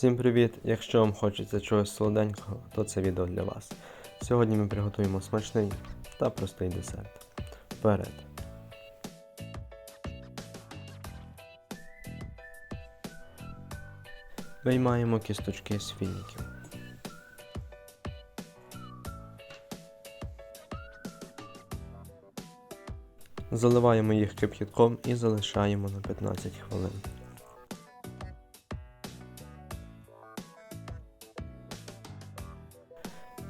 Всім привіт! Якщо вам хочеться чогось солоденького, то це відео для вас. Сьогодні ми приготуємо смачний та простий десерт. Вперед! Виймаємо кісточки з фініків. Заливаємо їх кип'ятком і залишаємо на 15 хвилин.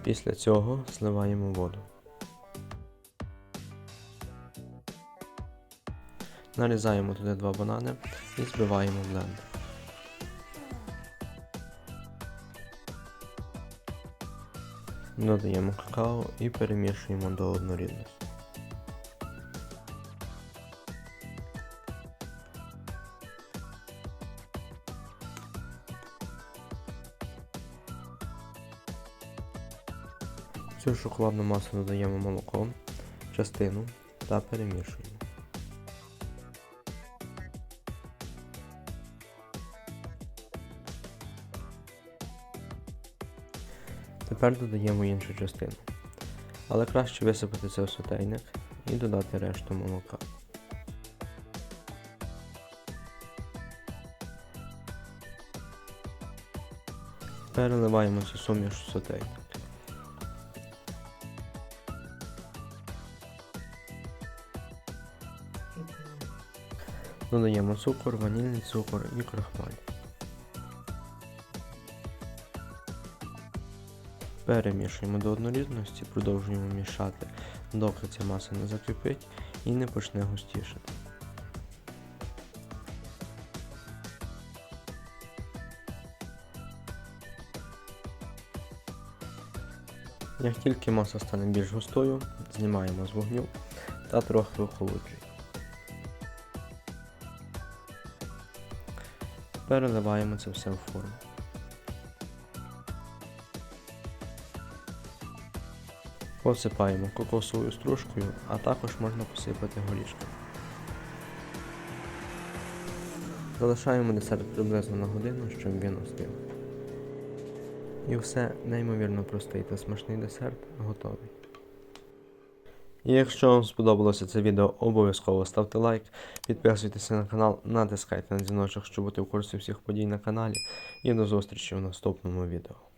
Після цього зливаємо воду. Нарізаємо туди два банани і збиваємо блендер. Додаємо какао і перемішуємо до однорідності. Цю шоколадну масу додаємо молоко, частину та перемішуємо. Тепер додаємо іншу частину. Але краще висипати це в сотейник і додати решту молока. Переливаємо цю суміш в сотейник. Додаємо цукор, ванільний цукор і крахмаль. Перемішуємо до однорідності, продовжуємо мішати, доки ця маса не закипить і не почне густішати. Як тільки маса стане більш густою, знімаємо з вогню та трохи охолоджуємо. Переливаємо це все в форму. Посипаємо кокосовою стружкою, а також можна посипати горішками. Залишаємо десерт приблизно на годину, щоб він остив. І все неймовірно простий та смачний десерт готовий. Якщо вам сподобалося це відео, обов'язково ставте лайк, підписуйтесь на канал, натискайте на дзвіночок, щоб бути в курсі всіх подій на каналі. І до зустрічі в наступному відео.